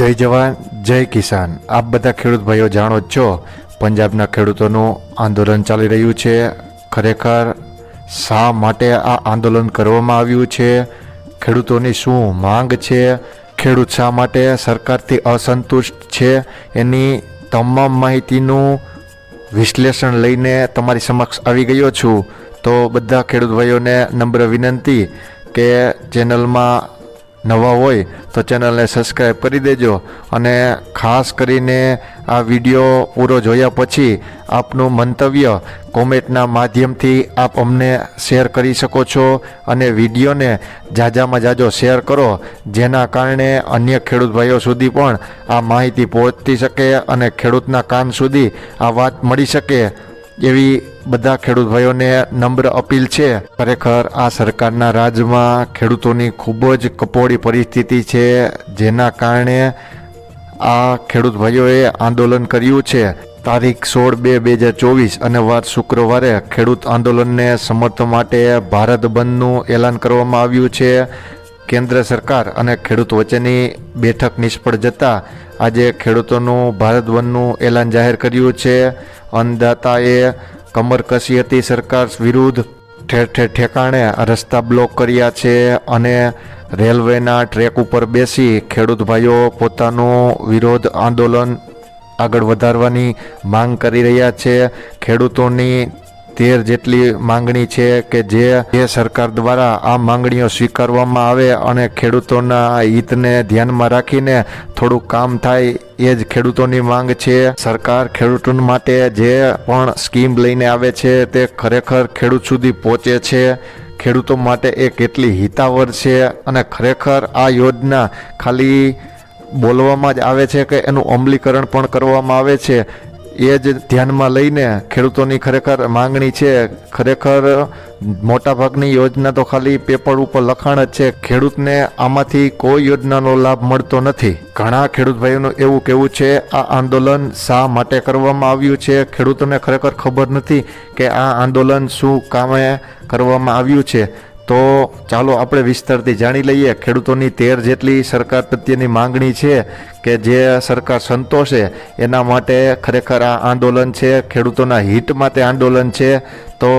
જય જવાન, જય કિસાન. આપ બધા ખેડૂત ભાઈઓ જાણો જ છો, પંજાબના ખેડૂતોનું આંદોલન ચાલી રહ્યું છે. ખરેખર શા માટે આ આંદોલન કરવામાં આવ્યું છે? ખેડૂતોની શું માંગ છે? ખેડૂત શા માટે સરકારથી અસંતુષ્ટ છે? એની તમામ માહિતીનું વિશ્લેષણ લઈને તમારી સમક્ષ આવી ગયો છું. તો બધા ખેડૂત ભાઈઓને નમ્ર વિનંતી કે ચેનલમાં નવા હોય તો ચેનલને સબસ્ક્રાઈબ કરી દેજો અને ખાસ કરીને આ વીડિયો પૂરો જોયા પછી આપનું મંતવ્ય કોમેન્ટના માધ્યમથી આપ અમને શેર કરી શકો છો અને વિડીયોને જાજામાં જાજો શેર કરો, જેના કારણે અન્ય ખેડૂત ભાઈઓ સુધી પણ આ માહિતી પહોંચતી શકે અને ખેડૂતના કાન સુધી આ વાત મળી શકે. એવી બધા ખેડૂત ભાઈઓને નમ્ર અપીલ છે. ખરેખર આ સરકારના રાજમાં ખેડૂતોની ખૂબ જ કપોળી પરિસ્થિતિ છે, જેના કારણે આ ખેડૂત ભાઈઓએ આંદોલન કર્યું છે. તારીખ સોળ બે બે હજાર ચોવીસ અને વાર શુક્રવારે ખેડૂત આંદોલનને સમર્થન માટે ભારત બંધનું એલાન કરવામાં આવ્યું છે. કેન્દ્ર સરકાર અને ખેડૂત વચ્ચેની બેઠક નિષ્ફળ જતા આજે ખેડૂતોનું ભારત બંધનું એલાન જાહેર કર્યું છે. અન્નદાતાએ કમર કસી હતી સરકાર વિરુદ્ધ. ઠેર ઠેર ઠેકાણે રસ્તા બ્લોક કર્યા છે અને રેલવેના ટ્રેક ઉપર બેસી ખેડૂત ભાઈઓ પોતાનો વિરોધ આંદોલન આગળ વધારવાની માંગ કરી રહ્યા છે. ખેડૂતોની તેર જેટલી માંગણી છે કે જે જે સરકાર દ્વારા આ માંગણીઓ સ્વીકારવામાં આવે અને ખેડૂતોના હિતને ધ્યાનમાં રાખીને થોડું કામ થાય, એ જ ખેડૂતોની માંગ છે. સરકાર ખેડૂતો માટે જે પણ સ્કીમ લઈને આવે છે, તે ખરેખર ખેડૂત સુધી પહોંચે છે. ખેડૂતો માટે એ કેટલી હિતાવર છે અને ખરેખર આ યોજના ખાલી બોલવામાં જ આવે છે કે એનું અમલીકરણ પણ કરવામાં આવે છે? એ જ ધ્યાનમાં લઈને ખેડૂતોની ખરેખર માંગણી છે. ખરેખર મોટાભાગની યોજના તો ખાલી પેપર ઉપર લખાણ જ છે. ખેડૂતને આમાંથી કોઈ યોજનાનો લાભ મળતો નથી. ઘણા ખેડૂત ભાઈઓનું એવું કહેવું છે, આ આંદોલન શા માટે કરવામાં આવ્યું છે? ખેડૂતોને ખરેખર ખબર નથી કે આ આંદોલન શું કામે કરવામાં આવ્યું છે. તો ચાલો આપણે વિસ્તારથી જાણી લઈએ. ખેડૂતોની તેર જેટલી સરકાર પ્રત્યેની માંગણી છે કે જે સરકાર સંતોષે, એના માટે ખરેખર આ આંદોલન છે. ખેડૂતોના હિત માટે આંદોલન છે. તો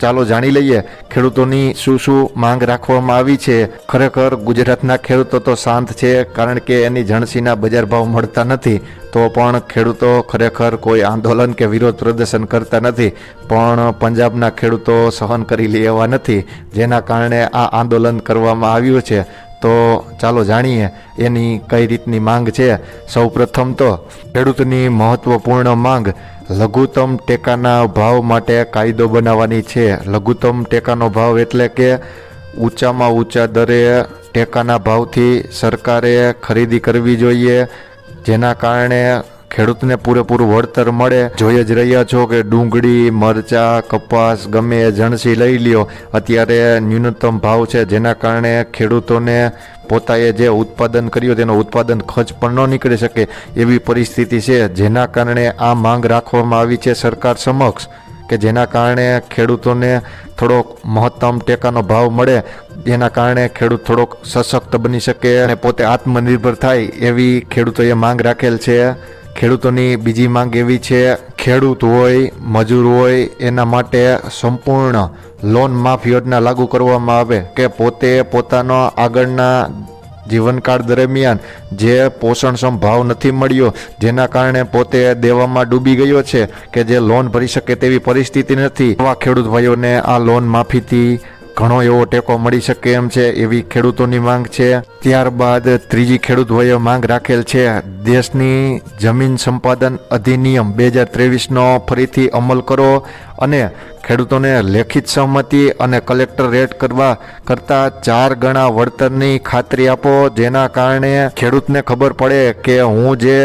ચાલો જાણી લઈએ, ખેડૂતોની શું શું માંગ રાખવામાં આવી છે? ખરેખર ગુજરાતના ખેડૂતો તો શાંત છે, કારણ કે એની જણસીના બજાર ભાવ મળતા નથી. તો પણ ખેડૂતો ખરેખર કોઈ આંદોલન કે વિરોધ પ્રદર્શન કરતા નથી. પણ પંજાબના ખેડૂતો સહન કરી લે એવા નથી, જેના કારણે આ આંદોલન કરવામાં આવ્યું છે. તો ચાલો જાણીએ, એની કઈ રીતની માંગ છે? સૌ પ્રથમ તો ખેડૂતની મહત્વપૂર્ણ માંગ લઘુત્તમ ટેકાના ભાવ માટે કાયદો બનાવવાની છે. લઘુત્તમ ટેકાનો ભાવ એટલે કે ઊંચામાં ઊંચા દરે ટેકાના ભાવથી સરકારે ખરીદી કરવી જોઈએ, જેના કારણે ખેડૂતને પૂરેપૂરું વળતર મળે. જોઈ જ રહ્યા છો કે ડુંગળી, મરચાં, કપાસ ગમે જણસી લઈ લ્યો. અત્યારે ન્યૂનતમ ભાવ છે, જેના કારણે ખેડૂતોને પોતાએ જે ઉત્પાદન કર્યું તેનો ઉત્પાદન ખર્ચ પણ ન નીકળી શકે એવી પરિસ્થિતિ છે. જેના કારણે આ માંગ રાખવામાં આવી છે સરકાર સમક્ષ કે જેના કારણે ખેડૂતોને થોડોક મહત્તમ ટેકાનો ભાવ મળે, જેના કારણે ખેડૂત થોડોક સશક્ત બની શકે અને પોતે આત્મનિર્ભર થાય એવી ખેડૂતોએ માંગ રાખેલ છે. ખેડૂતોની બીજી માંગ એવી છે, ખેડૂત હોય, મજૂર હોય, એના માટે સંપૂર્ણ લોન માફ યોજના લાગુ કરવામાં આવે કે પોતે પોતાનો આગળના જીવનકાળ દરમિયાન જે પોષણક્ષમ ભાવ નથી મળ્યો, જેના કારણે પોતે દેવામાં ડૂબી ગયો છે કે જે લોન ભરી શકે તેવી પરિસ્થિતિ નથી. આવા ખેડૂત ભાઈઓને આ લોન માફીથી ઘણો એવો ટેકો મળી શકે એમ છે એવી ખેડૂતોની માંગ છે. ત્યારબાદ ત્રીજી ખેડૂત ભાઈઓ માંગ રાખેલ છે. દેશની જમીન સંપાદન અધિનિયમ બે હજાર ત્રેવીસનો ફરીથી અમલ કરો અને ખેડૂતોને લેખિત સહમતિ અને કલેક્ટર રેટ કરવા કરતાં ચાર ગણા વળતરની ખાતરી આપો. જેના કારણે ખેડૂતને ખબર પડે કે હું જે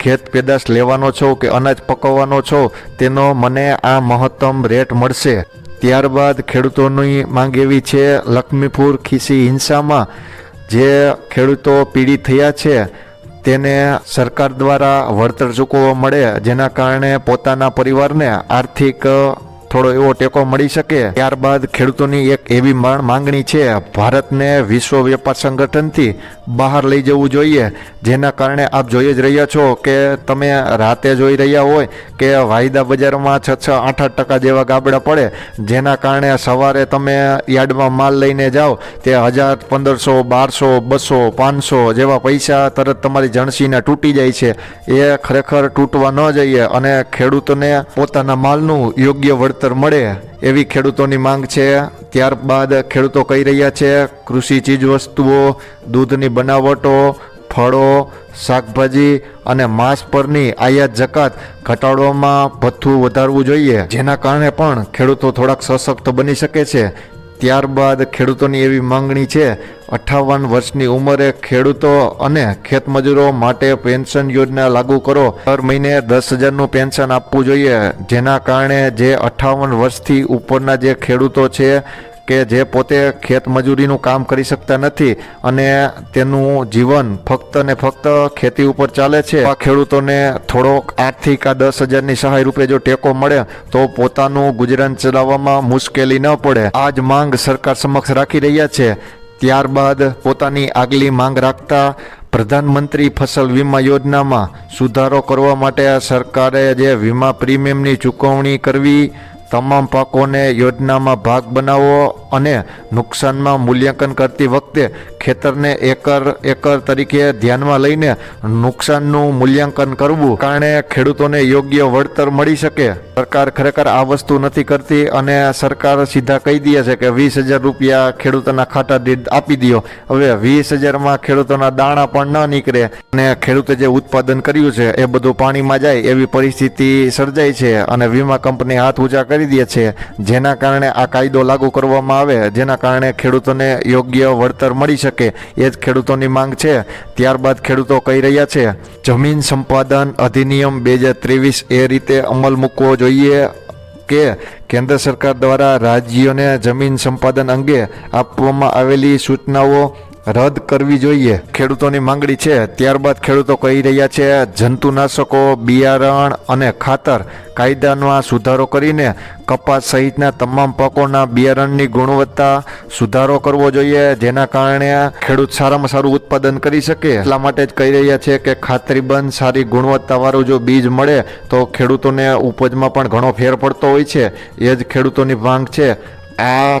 ખેત પેદાશ લેવાનો છો કે અનાજ પકવવાનો છો, તેનો મને આ મહત્તમ રેટ મળશે. ત્યારબાદ ખેડૂતોની માંગ એવી છે, લક્ષ્મીપુર ખીસી હિંસામાં જે ખેડૂતો પીડિત થયા છે, તેને સરકાર દ્વારા વળતર ચૂકવવા મળે, જેના કારણે પોતાના પરિવારને આર્થિક થોડો એવો ટેકો મળી શકે. ત્યારબાદ ખેડૂતોની એક એવી માંગ- માંગણી છે, ભારતને વિશ્વ વેપાર સંગઠનથી બહાર લઈ જવું જોઈએ. જેના કારણે આપ જોઈ જ રહ્યા છો કે તમે રાતે જોઈ રહ્યા હોય કે વાયદા બજારમાં છ છ આઠ આઠ ટકા જેવા ગાબડા પડે. જેના કારણે સવારે તમે યાર્ડમાં માલ લઈને જાઓ, તે હજાર, પંદરસો, બારસો, બસો, પાંચસો જેવા પૈસા તરત તમારી જણસીને તૂટી જાય છે. એ ખરેખર તૂટવા ન જઈએ અને ખેડૂતોને પોતાના માલનું યોગ્ય વળતર મળે એવી ખેડૂતોની માંગ છે. ત્યારબાદ ખેડૂતો કહી રહ્યા છે, કૃષિ ચીજ વસ્તુઓ દૂધની બનાવટો, ફળો, શાકભાજી અને માંસ પરની આયાત જકાત ઘટાડવામાં ભથ્થું વધારવું જોઈએ. જેના કારણે પણ ખેડૂતો થોડાક સશક્ત બની શકે છે. ત્યારબાદ ખેડૂતોની એવી માંગણી છે, અઠાવન વર્ષની ઉંમરે ખેડૂતો અને ખેતમજૂરો માટે પેન્શન યોજના લાગુ કરો. દર મહિને દસ હજારનું પેન્શન આપવું જોઈએ, જેના કારણે જે અઠાવન વર્ષથી ઉપરના જે ખેડૂતો છે કે જે પોતે ખેતમજૂરીનું કામ કરી શકતા નથી અને તેનું જીવન ફક્ત ને ફક્ત ખેતી ઉપર ચાલે છે. આ ખેડૂતોને થોડોક આઠથી કા દસ હજારની સહાય રૂપે જો ટેકો મળે, તો પોતાનું ગુજરાન ચલાવવામાં મુશ્કેલી ન પડે. આ જ માંગ સરકાર સમક્ષ રાખી રહ્યા છે. ત્યારબાદ પોતાની આગલી માંગ રાખતા પ્રધાનમંત્રી ફસલ વીમા યોજનામાં સુધારો કરવા માટે સરકારે જે વીમા પ્રીમિયમની ચૂકવણી કરવી તમામ પાકોને યોજનામાં ભાગ બનાવવો અને નુકસાનમાં મૂલ્યાંકન કરતી વખતે ખેતરને એકર એકર તરીકે ધ્યાનમાં લઈને નુકસાનનું મૂલ્યાંકન કરવું કારણે ખેડૂતોને યોગ્ય વળતર મળી શકે. સરકાર ખરેખર આ વસ્તુ નથી કરતી અને સરકાર સીધા કહી દે છે કે વીસ હજાર રૂપિયા ખેડૂતોના ખાતા દીઠ આપી દો હવે વીસ હજારમાં ખેડૂતોના દાણા પણ ન નીકળે અને ખેડૂતે જે ઉત્પાદન કર્યું છે એ બધું પાણીમાં જાય એવી પરિસ્થિતિ સર્જાય છે અને વીમા કંપની હાથ ઊંચા કરી દે છે. જેના કારણે આ કાયદો લાગુ કરવામાં આવે, જેના કારણે ખેડૂતોને યોગ્ય વળતર મળી શકે, એ જ ખેડૂતોની માંગ છે. ત્યારબાદ ખેડૂતો કહી રહ્યા છે, જમીન સંપાદન અધિનિયમ બે હજાર ત્રેવીસ એ રીતે અમલ મૂકવો જોઈએ કે કેન્દ્ર સરકાર દ્વારા રાજ્યોને જમીન સંપાદન અંગે આપવામાં આવેલી સૂચનાઓ રદ કરવી જોઈએ. ખેડૂતોની માંગણી છે. ત્યારબાદ ખેડૂતો કહી રહ્યા છે, જંતુનાશકો, બિયારણ અને ખાતર કાયદામાં સુધારો કરીને કપાસ સહિતના તમામ પાકોના બિયારણની ગુણવત્તા સુધારો કરવો જોઈએ. જેના કારણે ખેડૂત સારામાં સારું ઉત્પાદન કરી શકે. એટલા માટે જ કહી રહ્યા છે કે ખાતરીબંધ સારી ગુણવત્તાવાળું જો બીજ મળે, તો ખેડૂતોને ઉપજમાં પણ ઘણો ફેર પડતો હોય છે. એ જ ખેડૂતોની માંગ છે. આ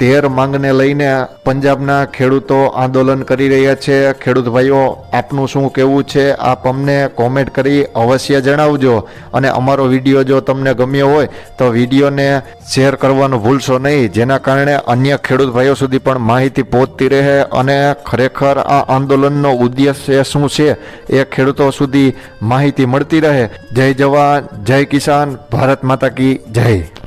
તેર માંગને લઈને પંજાબના ખેડૂતો આંદોલન કરી રહ્યા છે. ખેડૂત ભાઈઓ, આપનું શું કહેવું છે? આપ અમને કોમેન્ટ કરી અવશ્ય જણાવજો. અને અમારો વીડિયો જો તમને ગમ્યો હોય, તો વિડીયોને શેર કરવાનું ભૂલશો નહીં. જેના કારણે અન્ય ખેડૂત ભાઈઓ સુધી પણ માહિતી પહોંચતી રહે અને ખરેખર આ આંદોલનનો ઉદ્દેશ્ય શું છે એ ખેડૂતો સુધી માહિતી મળતી રહે. જય જવાન, જય કિસાન, ભારત માતા કી જય.